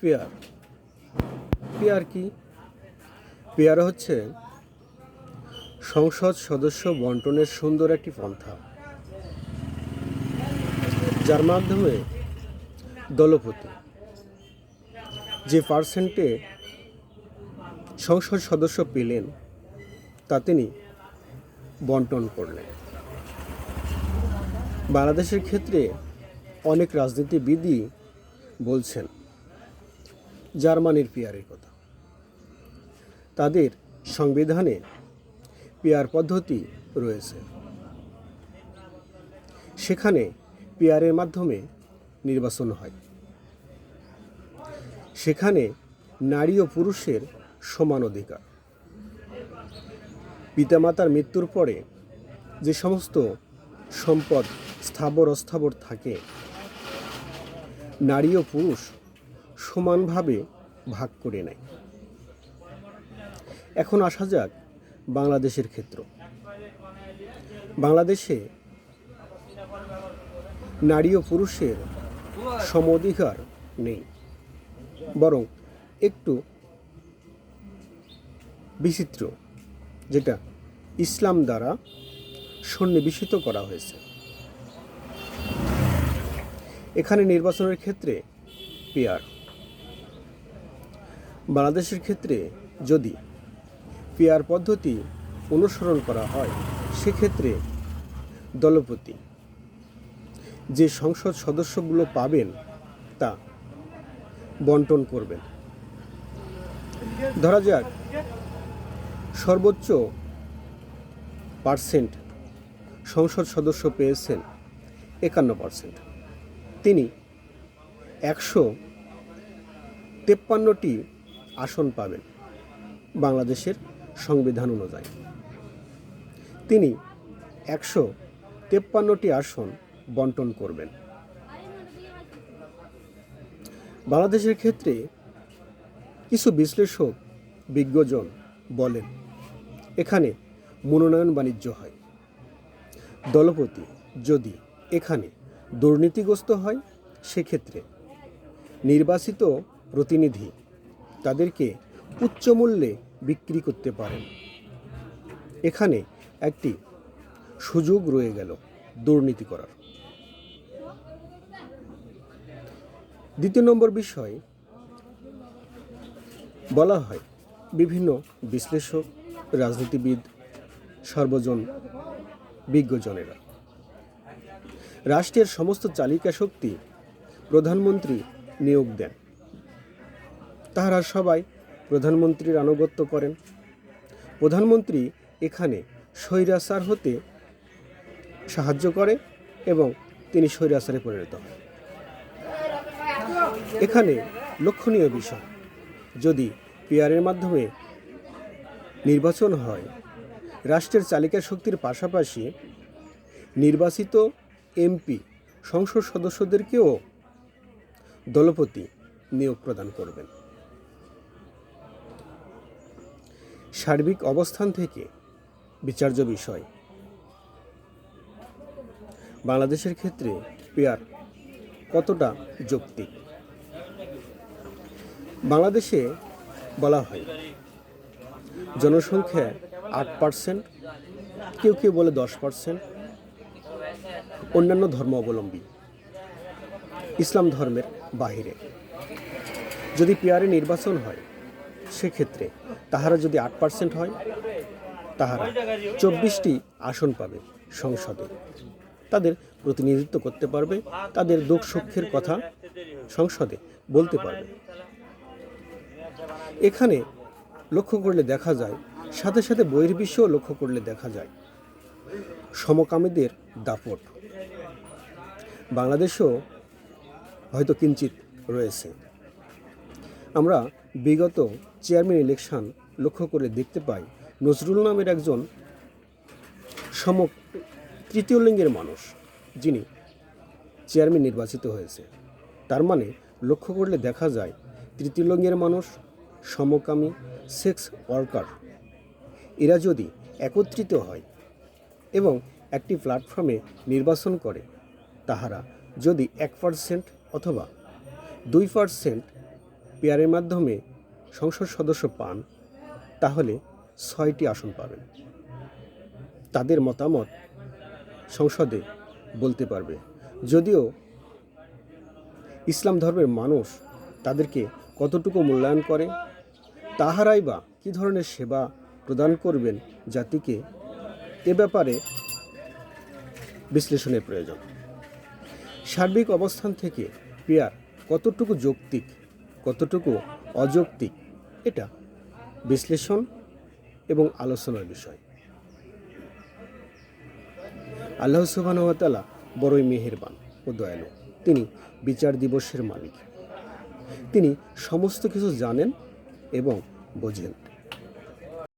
Pair. Pair কি? Pair হচ্ছে সংসদ সদস্য বন্টনের সুন্দর একটি পন্থা, যার মাধ্যমে দলপতি যে পার্সেন্টে সংসদ সদস্য পেলেন, তা তিনি বন্টন করলেন। বাংলাদেশের ক্ষেত্রে অনেক রাজনীতিবিদই বলছেন জার্মানির পিয়ারের কথা। তাদের সংবিধানে পিয়ার পদ্ধতি রয়েছে। সেখানে পিয়ারের মাধ্যমে নির্বাচন হয়। সেখানে নারী ও পুরুষের সমান অধিকার। পিতামাতার মৃত্যুর পরে যে সমস্ত সম্পদ স্থাবর অস্থাবর থাকে, নারী ও পুরুষ সমানভাবে ভাগ করে নেয়। এখন আসা যাক বাংলাদেশের ক্ষেত্র। বাংলাদেশে নারী ও পুরুষের সম অধিকার নেই, বরং একটু বিচিত্র, যেটা ইসলাম দ্বারা সন্নিবেশিত করা হয়েছে। এখানে নির্বাচনের ক্ষেত্রে পেয়ার বাংলাদেশের ক্ষেত্রে যদি পেয়ার পদ্ধতি অনুসরণ করা হয়, সেক্ষেত্রে দলপতি যে সংসদ সদস্যগুলো পাবেন, তা বন্টন করবেন। ধরা যাক, সর্বোচ্চ পার্সেন্ট সংসদ সদস্য পেয়েছেন একান্ন পার্সেন্ট। তিনি একশো তেপ্পান্নটি আসন পাবেন বাংলাদেশের সংবিধান অনুযায়ী। তিনি একশো তেপ্পান্নটি আসন বন্টন করবেন। বাংলাদেশের ক্ষেত্রে কিছু বিশ্লেষক বিজ্ঞজন বলেন, এখানে মনোনয়ন বাণিজ্য হয়। দলপতি যদি এখানে দুর্নীতিগ্রস্ত হয়, সেক্ষেত্রে নির্বাচিত প্রতিনিধি তাদেরকে উচ্চ মূল্যে বিক্রি করতে পারেন। এখানে একটি সুযোগ রয়ে গেল দুর্নীতি করার। দ্বিতীয় নম্বর বিষয়, বলা হয় বিভিন্ন বিশ্লেষক, রাজনীতিবিদ, সর্বজন বিজ্ঞজনেরা। রাষ্ট্রের সমস্ত চালিকা শক্তি প্রধানমন্ত্রী নিয়োগ দেন। তাহারা সবাই প্রধানমন্ত্রীর আনুগত্য করেন। প্রধানমন্ত্রী এখানে স্বৈরাচার হতে সাহায্য করে এবং তিনি স্বৈরাচারে পরিণত হন। এখানে লক্ষণীয় বিষয়, যদি পিয়ারের মাধ্যমে নির্বাচন হয়, রাষ্ট্রের চালিকা শক্তির পাশাপাশি নির্বাচিত এমপি সংসদ সদস্যদেরকেও দলপতি নিয়োগ প্রদান করবেন। সার্বিক অবস্থান থেকে বিচার্য বিষয়। বাংলাদেশের ক্ষেত্রে পেয়ার কতটা যৌক্তিক? বাংলাদেশে বলা হয়, জনসংখ্যা আট পার্সেন্ট কেউ কেউ বলে দশ পার্সেন্ট অন্যান্য ধর্ম অবলম্বী, ইসলাম ধর্মের বাহিরে। যদি পেয়ারে নির্বাচন হয়, সেক্ষেত্রে তাহারা যদি আট পার্সেন্ট হয়, তাহারা চব্বিশটি আসন পাবে সংসদে। তাদের প্রতিনিধিত্ব করতে পারবে, তাদের দুঃখ সুখের কথা সংসদে বলতে পারবে। এখানে লক্ষ্য করলে দেখা যায়, সাথে সাথে বহির্বিশ্বেও লক্ষ্য করলে দেখা যায়, সমকামীদের দাপট। বাংলাদেশেও হয়তো কিঞ্চিত রয়েছে। আমরা বিগত চেয়ারম্যান ইলেকশন লক্ষ্য করে দেখতে পাই, নজরুল নামের একজন সম, তৃতীয় লিঙ্গের মানুষ, যিনি চেয়ারম্যান নির্বাচিত হয়েছে। তার মানে লক্ষ্য করলে দেখা যায়, তৃতীয় লিঙ্গের মানুষ, সমকামী, সেক্স ওয়ার্কার। এরা যদি একত্রিত হয় এবং একটি প্ল্যাটফর্মে নির্বাচন করে, তাহারা যদি এক পার্সেন্ট অথবা দুই পার্সেন্ট পেয়ারের মাধ্যমে সংসদ সদস্য পান তাহলে ছয়টি আসন পাবেন। তাদের মতামত সংসদে বলতে পারবে। যদিও ইসলাম ধর্মের মানুষ তাদেরকে কতটুকু মূল্যায়ন করে, তাহারাই বা কী ধরনের সেবা প্রদান করবেন জাতিকে, এ ব্যাপারে বিশ্লেষণের প্রয়োজন। সার্বিক অবস্থান থেকে পেয়ার কতটুকু যৌক্তিক, কতটুকু অযৌক্তিক, এটা বিশ্লেষণ এবং আলোচনার বিষয়। আল্লাহ সুবাহতালা বড়ই মেহেরবান ও দয়ালু। তিনি বিচার দিবসের মালিক। তিনি সমস্ত কিছু জানেন এবং বোঝেন।